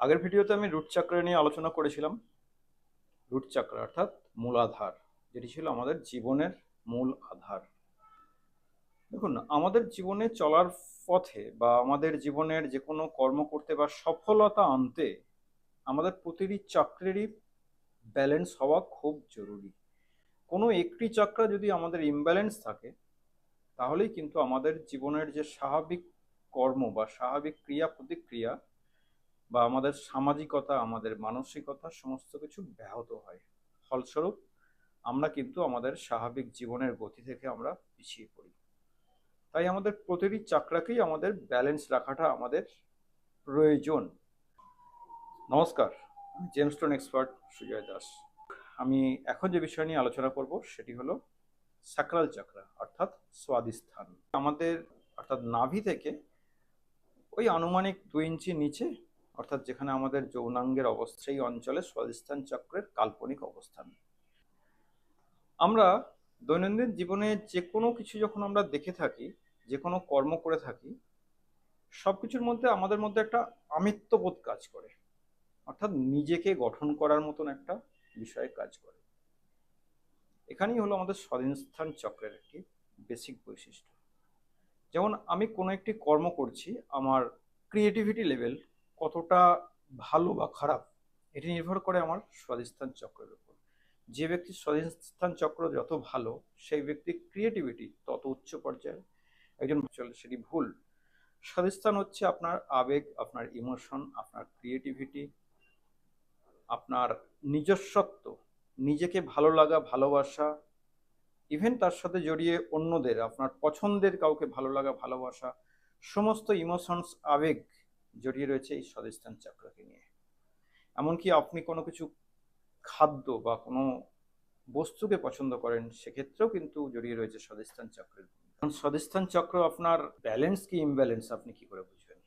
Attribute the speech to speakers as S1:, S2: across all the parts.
S1: আগের ভিডিওতে আমি রুট চাক্র নিয়ে আলোচনা করেছিলাম। রুট চাক্র অর্থাৎ মূলাধার যেটি ছিল আমাদের জীবনের মূল আধার। দেখুন, আমাদের জীবনে চলার পথে বা আমাদের জীবনের যে কোনো কর্ম করতে বা সফলতা আনতে আমাদের প্রতিটি চক্রেরই ব্যালেন্স হওয়া খুব জরুরি। কোনো একটি চক্র যদি আমাদের ইমব্যালেন্স থাকে, তাহলেই কিন্তু আমাদের জীবনের যে স্বাভাবিক কর্ম বা স্বাভাবিক ক্রিয়া প্রতিক্রিয়া বা আমাদের সামাজিকতা, আমাদের মানসিকতা সমস্ত কিছু ব্যাহত হয়। ফলস্বরূপ, আমরা কিন্তু আমাদের স্বাভাবিক জীবনের গতি থেকে আমরা পিছিয়ে পড়ি। তাই আমাদের প্রতিটি চাকরাকেই আমাদের ব্যালেন্স রাখাটা আমাদের প্রয়োজন। নমস্কার, আমি জেমস্টোন এক্সপার্ট সুজয় দাস। আমি এখন যে বিষয় নিয়ে আলোচনা করব, সেটি হলো সাকরাল চক্রা অর্থাৎ স্বাদিস্থান। আমাদের, অর্থাৎ নাভি থেকে ওই আনুমানিক দুই ইঞ্চি নিচে অর্থাৎ যেখানে আমাদের যৌনাঙ্গের অবস্থা এই অঞ্চলে স্বাদিস্থান চক্রের কাল্পনিক অবস্থান। আমরা দৈনন্দিন জীবনে যে কোনো কিছু যখন আমরা দেখে থাকি, যে কোনো কর্ম করে থাকি সব কিছুর মধ্যে আমাদের মধ্যে একটা আমিত্ববোধ কাজ করে। অর্থাৎ নিজেকে গঠন করার মতন একটা বিষয়ে কাজ করে। এখানেই হলো আমাদের স্বাধীনস্থান চক্রের একটি বেসিক বৈশিষ্ট্য। যেমন আমি কোনো একটি কর্ম করছি, আমার ক্রিয়েটিভিটি লেভেল কতটা ভালো বা খারাপ, এটি নির্ভর করে আমার স্বাধিস্থান চক্রের উপর। যে ব্যক্তির স্বাধীনস্থান চক্র যত ভালো, সেই ব্যক্তির ক্রিয়েটিভিটি তত উচ্চ পর্যায়ে। একজন চলে, সেটি ভুল। স্বাধিস্থান হচ্ছে আপনার আবেগ, আপনার ইমোশন আপনার ক্রিয়েটিভিটি আপনার নিজস্বত্ব, নিজেকে ভালো লাগা, ভালোবাসা ইভেন তার সাথে জড়িয়ে অন্যদের, আপনার পছন্দের কাউকে ভালো লাগা, ভালোবাসা, সমস্ত ইমোশনস আবেগ জড়িয়ে রয়েছে এই স্বাধিস্থান চক্রকে নিয়ে। এমনকি আপনি কোনো কিছু খাদ্য বা কোনো বস্তুকে পছন্দ করেন, সেক্ষেত্রেও কিন্তু জড়িয়ে রয়েছে স্বাধিস্থান চক্রের কারণ স্বাধিস্থান চক্র আপনার ব্যালেন্স কি ইমব্যালেন্স আপনি কি করে বুঝবেন?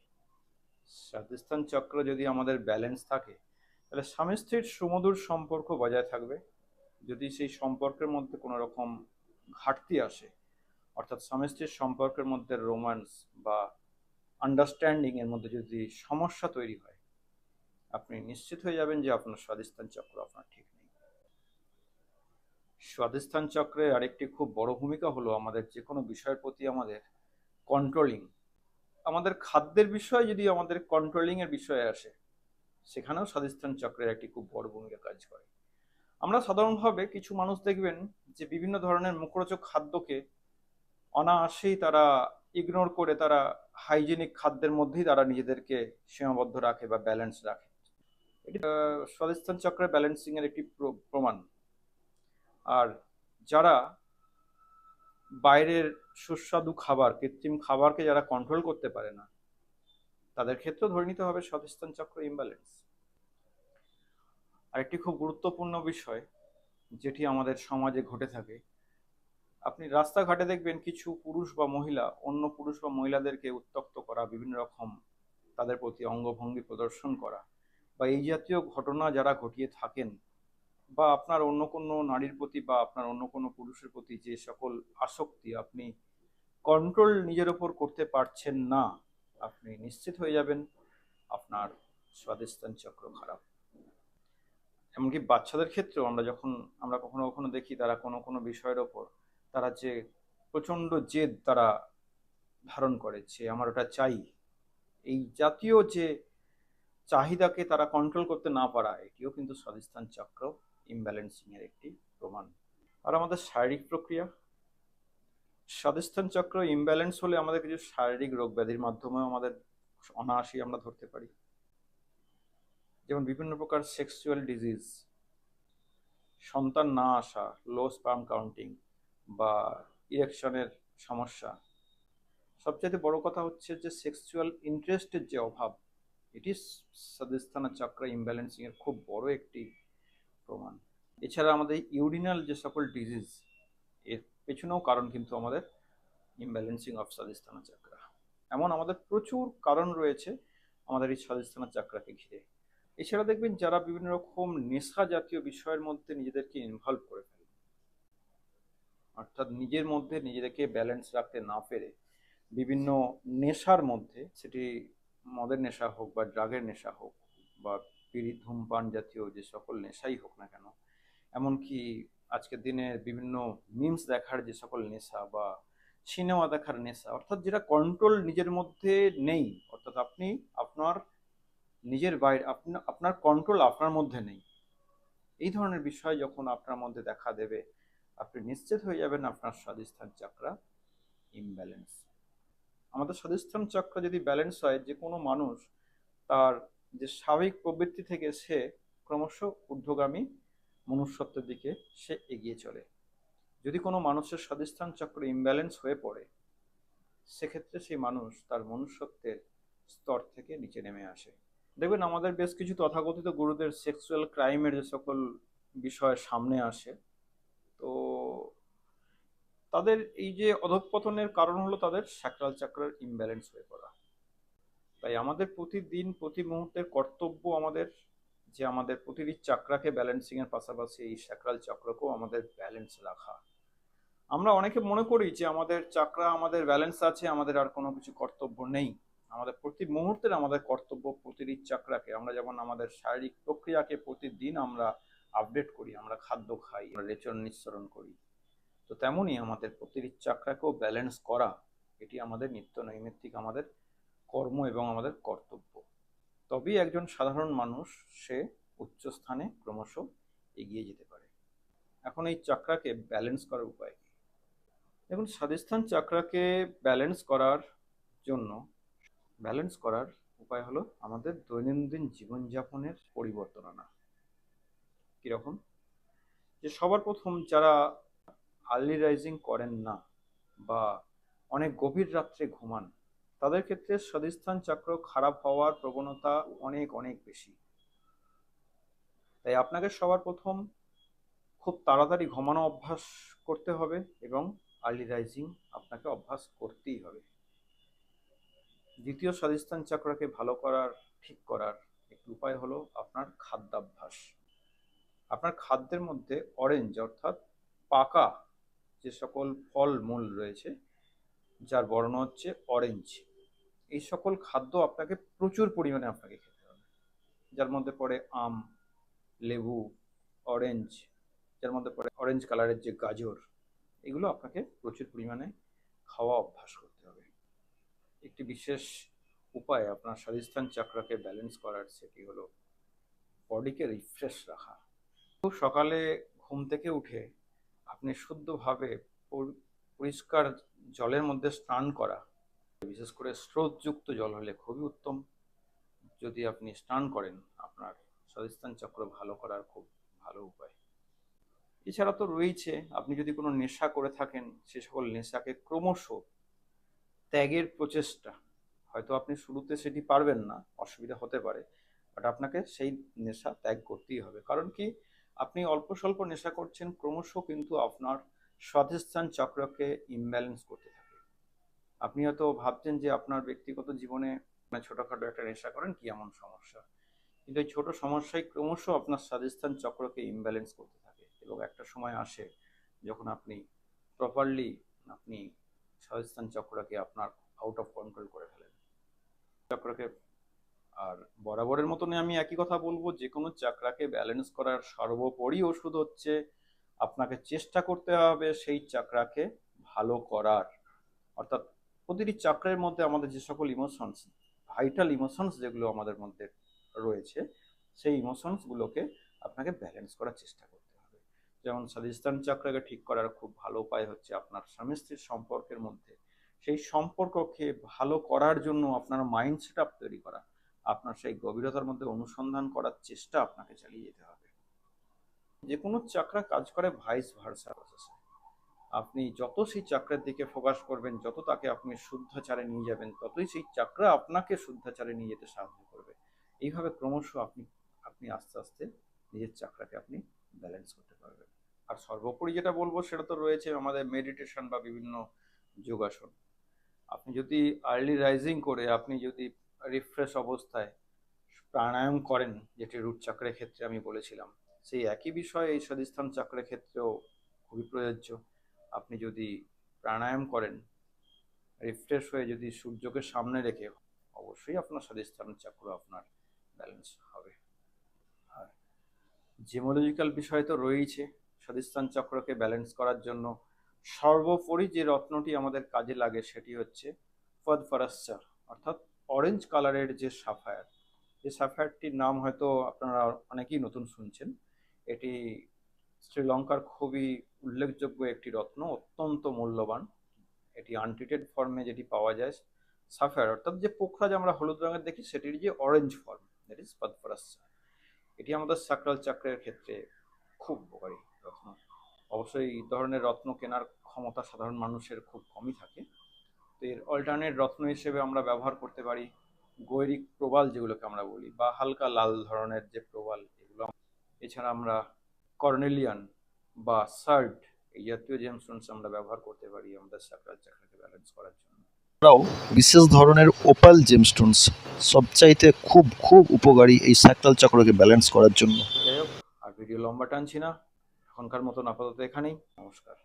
S1: স্বাধিস্থান চক্র যদি আমাদের ব্যালেন্স থাকে, তাহলে স্বামী স্ত্রীর সুমধুর সম্পর্ক বজায় থাকবে। যদি সেই সম্পর্কের মধ্যে কোনো রকম ঘাটতি আসে, অর্থাৎ স্বামী স্ত্রীর সম্পর্কের মধ্যে রোম্যান্স বা আন্ডারস্ট্যান্ডিং এর মধ্যে যদি সমস্যা তৈরি হয়, আপনি নিশ্চিত হয়ে যাবেন যে আপনার স্বাধিস্থান চক্র আপনার ঠিক নেই। স্বাধিস্থান চক্রের আরেকটি খুব বড় ভূমিকা হলো আমাদের যে কোনো বিষয়ের প্রতি আমাদের কন্ট্রোলিং আমাদের খাদ্যের বিষয় যদি আমাদের কন্ট্রোলিং এর বিষয়ে আসে, সেখানেও স্বাধিস্থান চক্রের একটি খুব বড় ভূমিকা কাজ করে। আমরা সাধারণভাবে কিছু মানুষ দেখবেন যে বিভিন্ন ধরনের মুখরোচক খাদ্যকে অনায়াসেই তারা ইগনোর করে তারা হাইজেনিক খাদ্যের মধ্যেই তারা নিজেদেরকে সীমাবদ্ধ রাখে বা ব্যালেন্স রাখে। এটি স্বাধিস্থান চক্রের ব্যালেন্সিং এর একটি প্রমাণ। আর যারা বাইরের সুস্বাদু খাবার, কৃত্রিম খাবারকে যারা কন্ট্রোল করতে পারে না, তাদের ক্ষেত্রেও ধরে নিতে হবে স্বাধিস্থান চক্র ইমব্যালেন্স আরেকটি খুব গুরুত্বপূর্ণ বিষয়, যেটি আমাদের সমাজে ঘটে থাকে আপনি রাস্তাঘাটে দেখবেন কিছু পুরুষ বা মহিলা, অন্য পুরুষ বা মহিলাদেরকে উত্তক্ত করা, বিভিন্ন রকম তাদের প্রতি অঙ্গভঙ্গি প্রদর্শন করা বা এই জাতীয় ঘটনা যারা ঘটিয়ে থাকেন বা আপনার অন্য কোনো নারীর প্রতি বা আপনার অন্য কোনো পুরুষের প্রতি যে সকল আসক্তি আপনি কন্ট্রোল নিজের ওপর করতে পারছেন না, আপনি নিশ্চিত হয়ে যাবেন আপনার স্বাদিস্থান চক্র খারাপ। এমনকি বাচ্চাদের ক্ষেত্রেও আমরা যখন, আমরা কখনো কখনো দেখি তারা কোনো কোনো বিষয়ের ওপর তারা যে প্রচণ্ড জেদ তারা ধারণ করে যে আমার ওটা চাই। এই জাতীয় যে চাহিদাকে তারা কন্ট্রোল করতে না পারা, এটিও কিন্তু স্বাধিস্থান চক্র ইমব্যালেন্সিং এর একটি প্রমাণ। আর আমাদের শারীরিক প্রক্রিয়া। স্বাধিস্থান চক্র ইমব্যালেন্স হলে আমাদের কিছু শারীরিক রোগ ব্যাধির মাধ্যমেও আমাদের অনায়াসই আমরা ধরতে পারি। যেমন বিভিন্ন প্রকার সেক্সুয়াল ডিজিজ সন্তান না আসা লো স্পার্ম কাউন্টিং বা ইরেকশনের সমস্যা। সবচেয়ে বড় কথা হচ্ছে যে সেক্সুয়াল ইন্টারেস্টের যে অভাব, এটি স্বাধিস্থান চক্র ইমব্যালেন্সিং এর খুব বড় একটি প্রমাণ। এছাড়া আমাদের ইউরিনাল যে সকল ডিজিজ এর পেছনেও কারণ কিন্তু আমাদের ইমব্যালেন্সিং অফ স্বাধিস্থান চক্র। এমন আমাদের প্রচুর কারণ রয়েছে আমাদের এই স্বাধিস্থান চক্রাকে ঘিরে। এছাড়া দেখবেন যারা বিভিন্ন রকম নেশা জাতীয় বিষয়ের মধ্যে নিজেদেরকে ইনভলভ করে অর্থাৎ নিজের মধ্যে নিজেদেরকে ব্যালেন্স রাখতে না পেরে বিভিন্ন নেশার মধ্যে, সেটি মদের নেশা হোক বা ড্রাগের নেশা হোক বা বিড়ি ধূমপান জাতীয় যে সকল নেশাই হোক না কেন, এমনকি আজকের দিনে বিভিন্ন মিমস দেখার যে সকল নেশা বা সিনেমা দেখার নেশা, অর্থাৎ যেটা কন্ট্রোল নিজের মধ্যে নেই, অর্থাৎ আপনি আপনার নিজের বাইরে আপনার কন্ট্রোল আপনার মধ্যে নেই। এই ধরনের বিষয় যখন আপনার মধ্যে দেখা দেবে আপনি নিশ্চিত হয়ে যাবেন আপনার স্বাধিষ্ঠান চক্রা ইমব্যালেন্স আমাদের স্বাধিষ্ঠান চক্র যদি ব্যালেন্স হয়, যে কোনো মানুষ তার যে স্বাভাবিক প্রবৃত্তি থেকে সে ক্রমশ ঊর্ধ্বগামী মনুষ্যত্বের দিকে সে এগিয়ে চলে। যদি কোনো মানুষের স্বাধিষ্ঠান চক্র ইমব্যালেন্স হয়ে পড়ে, সেক্ষেত্রে সেই মানুষ তার মনুষ্যত্বের স্তর থেকে নিচে নেমে আসে। দেখবেন আমাদের বেশ কিছু তথাকথিত গুরুদের সেক্সুয়াল ক্রাইমের যে সকল বিষয় সামনে আসে তো তাদের এই যে অধঃপতনের কারণ হলো তাদের স্যাক্রাল চক্রের ইমব্যালেন্স হয়ে পড়া। তাই আমাদের প্রতিদিন, প্রতি মুহূর্তের কর্তব্য আমাদের যে আমাদের প্রতিটি চাকরাকে ব্যালেন্সিং এর পাশাপাশি এই স্যাক্রাল চক্রকেও আমাদের ব্যালেন্স রাখা। আমরা অনেকে মনে করি যে আমাদের চাকরা আমাদের ব্যালেন্স আছে, আমাদের আর কোনো কিছু কর্তব্য নেই। আমাদের প্রতি মুহূর্তের আমাদের কর্তব্য প্রতিটি চাকরাকে আমরা যেমন আমাদের শারীরিক প্রক্রিয়াকে প্রতিদিন আমরা আপডেট করি, আমরা খাদ্য খাই, আমরা রেচন নিঃসরণ করি। তো তেমনই আমাদের প্রতিটি চাকরাকেও ব্যালেন্স করা, এটি আমাদের নিত্য নৈমিত্তিক আমাদের কর্ম এবং আমাদের কর্তব্য। তবেই একজন সাধারণ মানুষ, সে উচ্চ স্থানে ক্রমশ এগিয়ে যেতে পারে। এখন এই চাকরাকে ব্যালেন্স করার উপায় কি? দেখুন, স্বাধিষ্ঠান চাকরাকে ব্যালেন্স করার জন্য ব্যালেন্স করার উপায় হলো আমাদের দৈনন্দিন জীবনযাপনের পরিবর্তন আনা। কীরকম? যে সবার প্রথম যারা আর্লি রাইজিং করেন না বা অনেক গভীর রাত্রে ঘুমান, তাদের ক্ষেত্রে স্বাধিষ্ঠান চক্র খারাপ হওয়ার প্রবণতা অনেক অনেক বেশি। তাই আপনাকে সবার প্রথম খুব তাড়াতাড়ি ঘুমানো অভ্যাস করতে হবে এবং আর্লি রাইজিং আপনাকে অভ্যাস করতেই হবে। দ্বিতীয় স্বাধিষ্ঠান চক্রকে ভালো করার, ঠিক করার একটি উপায় হলো আপনার খাদ্যাভ্যাস। আপনার খাদ্যের মধ্যে অরেঞ্জ অর্থাৎ পাকা যে সকল ফল মূল রয়েছে, যার বর্ণ হচ্ছে অরেঞ্জ এই সকল খাদ্য আপনাকে প্রচুর পরিমাণে আপনাকে খেতে হবে। যার মধ্যে পড়ে আম, লেবু অরেঞ্জ যার মধ্যে পড়ে অরেঞ্জ কালারের যে গাজর, এগুলো আপনাকে প্রচুর পরিমাণে খাওয়া অভ্যাস করতে হবে। একটি বিশেষ উপায় আপনার স্বাধিষ্ঠান চক্রকে ব্যালেন্স করার সেটি হলো বডিকে রিফ্রেশ রাখা। সকালে ঘুম থেকে উঠে আপনি শুদ্ধভাবে পরিষ্কার জলের মধ্যে স্নান করা। বিশেষ করে স্রোতযুক্ত জল হলে খুবই উত্তম। যদি আপনি স্নান করেন, আপনার স্বাধিষ্ঠান চক্র ভালো করার খুব ভালো উপায়। এছাড়া তো রয়েছে, আপনি যদি কোনো নেশা করে থাকেন, সে সকল নেশাকে ক্রমশ ত্যাগের প্রচেষ্টা। হয়তো আপনি শুরুতে সেটি পারবেন না, অসুবিধা হতে পারে, বাট আপনাকে সেই নেশা ত্যাগ করতেই হবে। কারণ কি আপনি অল্প স্বল্প নেশা করছেন, ক্রমশ কিন্তু আপনার স্বাধিষ্ঠান চক্রকে ইমব্যালেন্স করতে থাকে। আপনি হয়তো ভাবছেন যে আপনার ব্যক্তিগত জীবনে ছোটখাটো একটা নেশা করেন, কি এমন সমস্যা? কিন্তু এই ছোট সমস্যায় ক্রমশ আপনার স্বাধিষ্ঠান চক্রকে ইমব্যালেন্স করতে থাকে এবং একটা সময় আসে যখন আপনি প্রপারলি আপনি স্বাধিষ্ঠান চক্রকে আপনার আউট অফ কন্ট্রোল করে ফেলেন। চক্রকে আর বরাবরের মতনই আমি একই কথা বলব যে কোনো চাকরাকে ব্যালেন্স করার সর্বোপরি ওষুধ হচ্ছে আপনাকে চেষ্টা করতে হবে সেই চাকরাকে ভালো করার। অর্থাৎ প্রতিটি চাকরের মধ্যে আমাদের যে সকল ইমোশনস ভাইটাল ইমোশনস যেগুলো আমাদের মধ্যে রয়েছে, সেই ইমোশনসগুলোকে আপনাকে ব্যালেন্স করার চেষ্টা করতে হবে। যেমন স্বাধিষ্ঠান চক্রকে ঠিক করার খুব ভালো উপায় হচ্ছে আপনার স্বামী স্ত্রীর সম্পর্কের মধ্যে। সেই সম্পর্ককে ভালো করার জন্য আপনার মাইন্ড সেট আপ তৈরি করা। আপনার সেই গভীরতার মধ্যে অনুসন্ধান করার চেষ্টা আপনাকে চালিয়ে যেতে হবে। যে কোনো চাকরা কাজ করে ভাইস ভার্সা প্রসেসে আপনি যত সেই চাকরের দিকে ফোকাস করবেন, যত তাকে আপনি শুদ্ধাচারে নিয়ে যাবেন, ততই সেই চাকরা আপনাকে শুদ্ধাচারে নিয়ে যেতে সাহায্য করবে। এইভাবে ক্রমশ আপনি আপনি আস্তে আস্তে নিজের চাকরাকে আপনি ব্যালেন্স করতে পারবেন। আর সর্বোপরি যেটা বলব সেটা তো রয়েছে আমাদের মেডিটেশন বা বিভিন্ন যোগাসন। আপনি যদি আর্লি রাইজিং করে, আপনি যদি রিফ্রেশ অবস্থায় প্রাণায়াম করেন, যেটি রুট চক্রের ক্ষেত্রে আমি বলেছিলাম। সেই একই বিষয় এই স্বাধিষ্ঠান চক্রের ক্ষেত্রেও খুবই প্রযোজ্য। আপনি যদি প্রাণায়াম করেন রিফ্রেশ হয়ে যদি সূর্যকে সামনে রেখে, অবশ্যই আপনার স্বাধিষ্ঠান চক্র আপনার ব্যালেন্স হবে। আর জিমোলজিক্যাল বিষয় তো রয়েইছে। স্বাধিষ্ঠান চক্রকে ব্যালেন্স করার জন্য সর্বোপরি যে রত্নটি আমাদের কাজে লাগে, সেটি হচ্ছে ফদফরাস্চা অর্থাৎ অরেঞ্জ কালারের যে সাফায়ার যে সাফায়ারটির নাম হয়তো আপনারা অনেকেই নতুন শুনছেন। এটি শ্রীলঙ্কার খুবই উল্লেখযোগ্য একটি রত্ন, অত্যন্ত মূল্যবান। এটি আনট্রিটেড ফর্মে যেটি পাওয়া যায় সাফায়ার অর্থাৎ যে পোখরা যে আমরা হলুদ রঙের দেখি, সেটির যে অরেঞ্জ ফর্ম দ্যাট ইজ পদফরাস্চা এটি আমাদের সাকরাল চক্রের ক্ষেত্রে খুব উপকারী রত্ন। অবশ্যই এই ধরনের রত্ন কেনার ক্ষমতা সাধারণ মানুষের খুব কমই থাকে। এর অল্টারনেট রত্ন হিসেবে আমরা ব্যবহার করতে পারি গৈরিক প্রবাল যেগুলোকে আমরা বলি বা হালকা লাল ধরনের যে প্রবাল এগুলো। এছাড়া আমরা কর্নেলিয়ান বা সার্ড এই জাতীয় জেমস্টোনস আমরা ব্যবহার করতে পারি আমাদের সাকরাল চক্রকে ব্যালেন্স করার জন্য।
S2: এছাড়াও বিশেষ ধরনের ওপাল জেমস্টোনস সবচাইতে খুব খুব উপকারী এই সাকরাল চক্রকে ব্যালেন্স করার জন্য।
S1: যাই হোক আর ভিডিও লম্বা টানছি না। এখনকার মতন আপাতত এখানেই। নমস্কার।